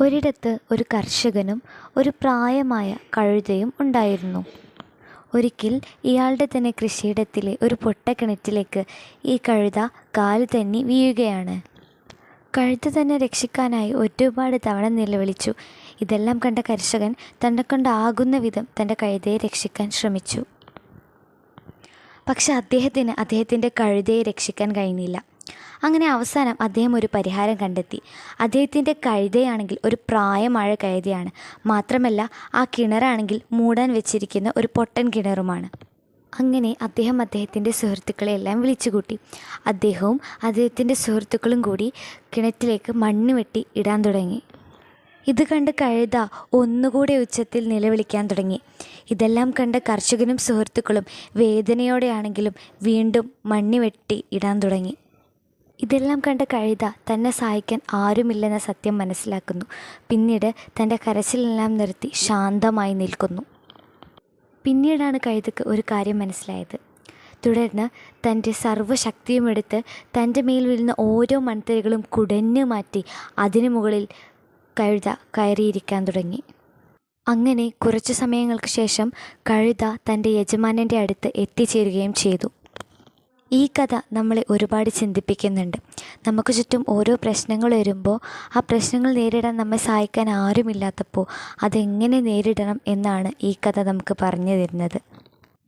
ഒരിടത്ത് ഒരു കർഷകനും ഒരു പ്രായമായ കഴുതയും ഉണ്ടായിരുന്നു. ഒരിക്കൽ ഇയാളുടെ തന്നെ കൃഷിയിടത്തിലെ ഒരു പൊട്ടക്കിണറ്റിലേക്ക് ഈ കഴുത കാൽ തന്നെ വീഴുകയാണ്. കഴുത തന്നെ രക്ഷിക്കാനായി ഒരുപാട് തവണ നിലവിളിച്ചു. ഇതെല്ലാം കണ്ട കർഷകൻ തന്നെ കൊണ്ടാകുന്ന വിധം തന്റെ കഴുതയെ രക്ഷിക്കാൻ ശ്രമിച്ചു. പക്ഷെ അദ്ദേഹത്തിന് അദ്ദേഹത്തിന്റെ കഴുതയെ രക്ഷിക്കാൻ കഴിഞ്ഞില്ല. അങ്ങനെ അവസാനം അദ്ദേഹം ഒരു പരിഹാരം കണ്ടെത്തി. അദ്ദേഹത്തിന്റെ കഴുതയാണെങ്കിൽ ഒരു പ്രായമായ കഴുതയാണ്. മാത്രമല്ല ആ കിണറാണെങ്കിൽ മൂടാൻ വെച്ചിരിക്കുന്ന ഒരു പൊട്ടൻ കിണറുമാണ്. അങ്ങനെ അദ്ദേഹം അദ്ദേഹത്തിന്റെ സുഹൃത്തുക്കളെയെല്ലാം വിളിച്ചുകൂട്ടി. അദ്ദേഹവും അദ്ദേഹത്തിന്റെ സുഹൃത്തുക്കളും കൂടി കിണറ്റിലേക്ക് മണ്ണ് വെട്ടി ഇടാൻ തുടങ്ങി. ഇത് കണ്ട് കഴുത ഒന്നുകൂടെ ഉച്ചത്തിൽ നിലവിളിക്കാൻ തുടങ്ങി. ഇതെല്ലാം കണ്ട കർഷകനും സുഹൃത്തുക്കളും വേദനയോടെയാണെങ്കിലും വീണ്ടും മണ്ണി വെട്ടി ഇടാൻ തുടങ്ങി. ഇതെല്ലാം കണ്ട കഴുത തന്നെ സഹായിക്കാൻ ആരുമില്ലെന്ന സത്യം മനസ്സിലാക്കുന്നു. പിന്നീട് തന്റെ കരച്ചിലെല്ലാം നിർത്തി ശാന്തമായി നിൽക്കുന്നു. പിന്നീടാണ് കഴുതക്ക് ഒരു കാര്യം മനസ്സിലായത്. തുടർന്ന് തന്റെ സർവശക്തിയും എടുത്ത് തന്റെ മേൽ വീഴുന്ന ഓരോ മൺതരികളും കുടഞ്ഞു മാറ്റി അതിനു മുകളിൽ കഴുത കയറിയിരിക്കാൻ തുടങ്ങി. അങ്ങനെ കുറച്ചു സമയങ്ങൾക്ക് ശേഷം കഴുത തന്റെ യജമാനന്റെ അടുത്ത് എത്തിച്ചേരുകയും ചെയ്തു. ഈ കഥ നമ്മളെ ഒരുപാട് ചിന്തിപ്പിക്കുന്നുണ്ട്. നമുക്ക് ചുറ്റും ഓരോ പ്രശ്നങ്ങൾ വരുമ്പോൾ ആ പ്രശ്നങ്ങൾ നേരിടാൻ നമ്മെ സഹായിക്കാൻ ആരുമില്ലാത്തപ്പോൾ അതെങ്ങനെ നേരിടണം എന്നാണ് ഈ കഥ നമുക്ക് പറഞ്ഞു തരുന്നത്.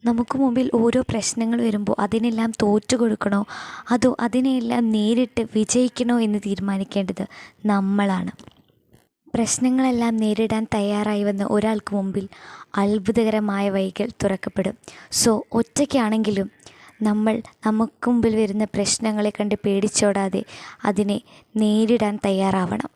നമുക്ക് മുമ്പിൽ ഓരോ പ്രശ്നങ്ങൾ വരുമ്പോൾ അതിനെല്ലാം തോറ്റു കൊടുക്കണോ? അതോ അതിനെയെല്ലാം നേരിട്ട് വിജയിക്കണോ എന്ന് തീരുമാനിക്കേണ്ടത് നമ്മളാണ്. പ്രശ്നങ്ങളെല്ലാം നേരിടാൻ തയ്യാറായി വന്ന ഒരാൾക്ക് മുമ്പിൽ അത്ഭുതകരമായ വഴികൾ തുറക്കപ്പെടും. സോ ഒറ്റയ്ക്കാണെങ്കിലും നമ്മൾ നമുക്ക് മുമ്പിൽ വരുന്ന പ്രശ്നങ്ങളെ കണ്ട് പേടിച്ചോടാതെ അതിനെ നേരിടാൻ തയ്യാറാവണം.